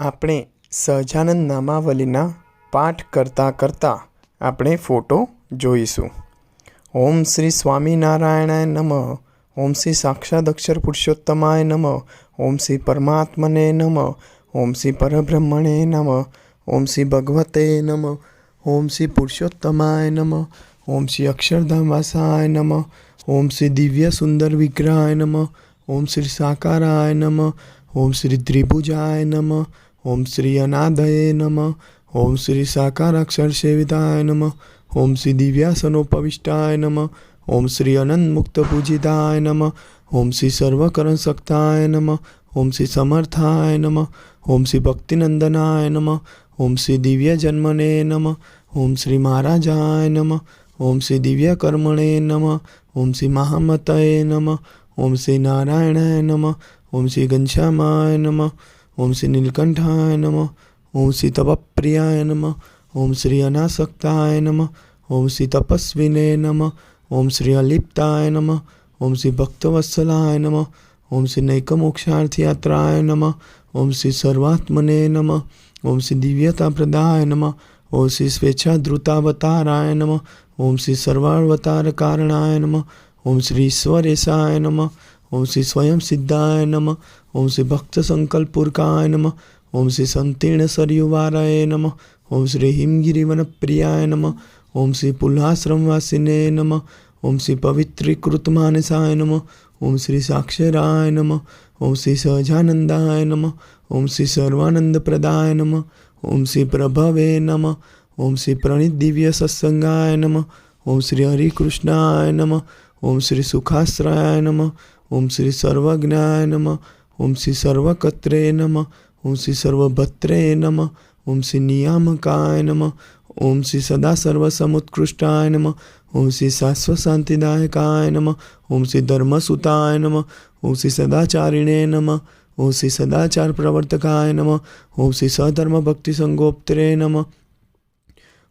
આપણે સહજાનંદ નામાવલીના પાઠ કરતાં કરતાં આપણે ફોટો જોઈશું ઓમ શ્રી સ્વામિનારાયણાય નમઃ ઓમ શ્રી સાક્ષાત અક્ષર પુરુષોત્તમાય નમઃ ઓમ શ્રી પરમાત્મને નમઃ ઓમ શ્રી પરબ્રહ્મણે નમઃ ઓમ શ્રી ભગવતે નમઃ ઓમ શ્રી પુરુષોત્તમાય નમઃ ઓમ શ્રી અક્ષરધામવાસાય નમઃ ઓમ શ્રી દિવ્ય સુંદર વિગ્રહાય નમઃ ઓમ શ્રી સાકારાય નમઃ ઓમ શ્રી ત્રિભુજાય નમઃ ઓમ શ્રી અનાદયે નમ ઓમ શ્રી સાકારાક્ષર સેવિતાય નમ ઓમ શ્રી દિવ્યાસનોપવિષ્ટાય નમ ઓમ શ્રી અનંત મુક્ત પૂજિતાય નમ ઓમ શ્રી સર્વકરણ શક્તાય નમ ઓમ શ્રી સમર્થાય નમ ઓમ શ્રી ભક્તિનંદનાય નમ ઓમ શ્રી દિવ્ય જન્મને નમ ઓમ શ્રી મહારાજાય નમ ઓમ શ્રી દિવ્ય કર્મણે નમ ઓમ શ્રી મહામતય નમ ઓમ શ્રી નારાયણાય નમ ઓમ શ્રી ઘનશ્યામાય નમઃ ઓમ શ્રી નીલકંઠાય નમઃ ઓમ શ્રી તપપ્રિયાય નમઃ ઓમ શ્રી અનાસક્તાય નમઃ ઓમ શ્રી તપસ્વિને નમઃ ઓમ શ્રી અલિપ્તાય નમઃ ઓમ શ્રી ભક્તવત્સલાય નમઃ ઓમ શ્રી નૈકમોક્ષાર્થયાત્રાય નમઃ ઓમ શ્રી સર્વાત્મને નમઃ ઓમ શ્રી દિવ્યતાપ્રદાય નમઃ ઓમ શ્રી સ્વેચ્છાધૃતાવતારાય નમઃ ઓમ શ્રી સર્વાવતારકારણાય નમઃ ઓમ શ્રી ઈશ્વરેશાય નમઃ ઓમ શ્રી સ્વયં સિદ્ધાય નમ ઓમ શ્રી ભક્ત સંકલ્પુરકાય નમ ઓમ શ્રી સંતીર્ણ સરયુવારાય નમ ઓમ શ્રી હિમગિરિવનપ્રિયાય નમ ઓમ શ્રી પુલ્હાશ્રમવાસિને નમ ઓમ શ્રી પવિત્રીકૃત માનસાય નમ ઓમ શ્રી સાક્ષરાય નમ ઓમ શ્રી સહજાનંદાય નમ ઓમ શ્રી સર્વાનંદપ્રદાય નમ ઓમ શ્રી પ્રભવે નમ ઓમ શ્રી પ્રણિત દિવ્ય સત્સંગાય નમ ઓમ શ્રી હરિકૃષ્ણાય નમઃ ઓમ શ્રી સુખાશ્રયાય નમઃ ઓમ શ્રી સર્વજ્ઞાય નમઃ ઓમ શ્રી સર્વકત્રે નમઃ ઓમ શ્રી સર્વભત્રે નમઃ ઓમ શ્રી નિયામકાય નમઃ ઓમ શ્રી સદા સર્વસમુત્કૃષ્ટાય નમઃ ઓમ શ્રી શાશ્વત શાંતિદાયકાય નમઃ ઓમ શ્રી ધર્મસુતાય નમઃ ઓમ શ્રી સદાચારિણે નમઃ ઓમ શ્રી સદાચાર પ્રવર્તકાય નમઃ ઓમ શ્રી સધર્મ ભક્તિ સંગોપ્તરે નમઃ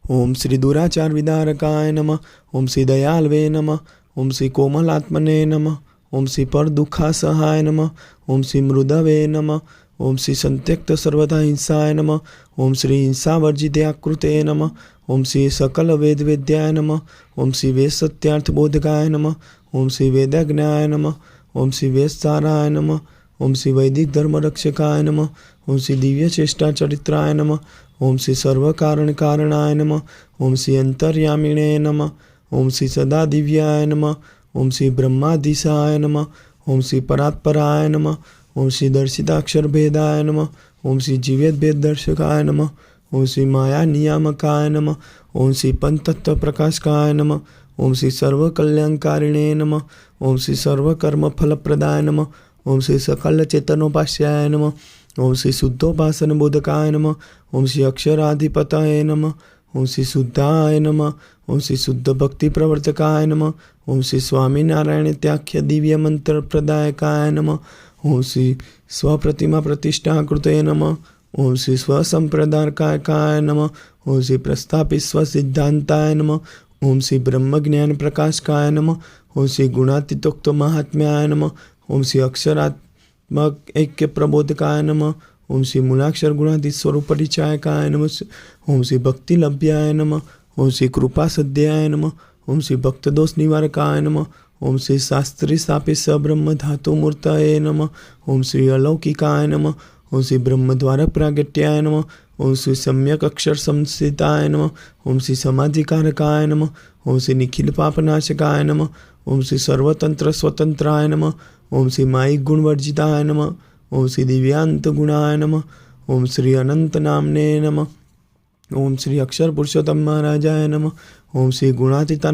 ઓમ શ્રી દુરાચાર વિદારકાય નમઃ ઓમ શ્રી દયાલવે નમઃ ઓમ શ્રી કોમલાત્મને નમઃ ઓમ શ્રી પરદુઃખા સહાય નમઃ ઓમ શ્રી મૃદવે નમઃ ઓમ શ્રી સંત્યક્ત સર્વદા હિંસાય નમ ઓમ શ્રી હિંસાવર્જિતયાકૃતે નમ ઓમ શ્રી સકલ વેદવેદ્યાય નમ ઓમ શ્રી વેદ સત્યાર્થ બોધકાય નમઃ ઓમ શ્રી વેદજ્ઞાય નમ ઓમ શ્રી વેદસારાય નમ ઓમ શ્રી વૈદિક ધર્મરક્ષકાય નમ ઓમ શ્રી દિવ્ય ચેષ્ટા ચરિત્રાય નમ ઓમ શ્રી સર્વકારણ કારણાય નમ ઓમ શ્રી અંતર્યામિણે નમઃ ઓમ શ્રી સદા દિવ્યાય નમઃ ઓમ શ્રી બ્રહ્માધીશાય નમઃ ઓમ શ્રી પરાત્પરાય નમઃ ઓમ શ્રી દર્શિતાક્ષર ભેદાય નમઃ ઓમ શ્રી જીવેદ ભેદ દર્શકાય નમઃ ઓમ શ્રી માયા નિયામકાય નમઃ ઓમ શ્રી પંતત્વ પ્રકાશકાય નમઃ ઓમ શ્રી સર્વકલ્યાણકારિણે નમઃ ઓમ શ્રી સર્વકર્મ ફલપ્રદાય નમઃ ઓમ શ્રી સકલ ચેતનોપાસ્યાય નમઃ ઓમ શ્રી શુદ્ધોપાસન બોધકાય નમઃ ઓમ શ્રી અક્ષરાધિપતાય નમઃ ઓમ શ્રી શુદ્ધાય નમ. ઓમ શ્રી શુદ્ધ ભક્તિ પ્રવર્તકાય નમ. ઓમ શ્રી સ્વામિનારાયણ ત્યાખ્ય દિવ્ય મંત્ર પ્રદાયકાય નમ. ઓમ શ્રી સ્વપ્રતિમા પ્રતિષ્ઠા કૃતય નમ. ઓમ શ્રી સ્વસંપ્રદાયકાય નમ. ઓમ શ્રી પ્રસ્થાપિત સ્વસિદ્ધાંતાય નમ. ઓમ શ્રી બ્રહ્મજ્ઞાન પ્રકાશકાય નમ. ઓમ શ્રી ગુણાતીતોક્ત મહાત્મ્યાય નમ. ઓમ શ્રી અક્ષરાત્મક ઐક્ય પ્રબોધકાય નમ. ओम श्री मूलाक्षर गुणाधि स्वरूप परिचायकाय नमः ओम श्री भक्ति लभ्याय नमः ओम श्री कृपा सद्याय नम ओम श्री भक्त दोष निवारकाय नम ओम श्री शास्त्री स्थापित सब्रह्म धातु मूर्तये नमः ओम श्री अलौकिकाय नमः ओम श्री ब्रह्मद्वार प्रागट्याय नम ओम श्री सम्यक अक्षर संस्थिताय नम ओम श्री समाधिकारकाय नम ओम श्री निखिल पापनाशकाय नम ओम श्री सर्वतंत्र स्वतंत्राय नम ओम श्री मायिक गुणवर्जिताय नमः ઓમ શ્રી દિવ્યાંત ગુણાય નમ ઓમ શ્રી અનંત નામને નમ ઓમ શ્રી અક્ષર પુરુષોત્તમ મહારાજાય નમ ઓમ શ્રી ગુણાતીતાન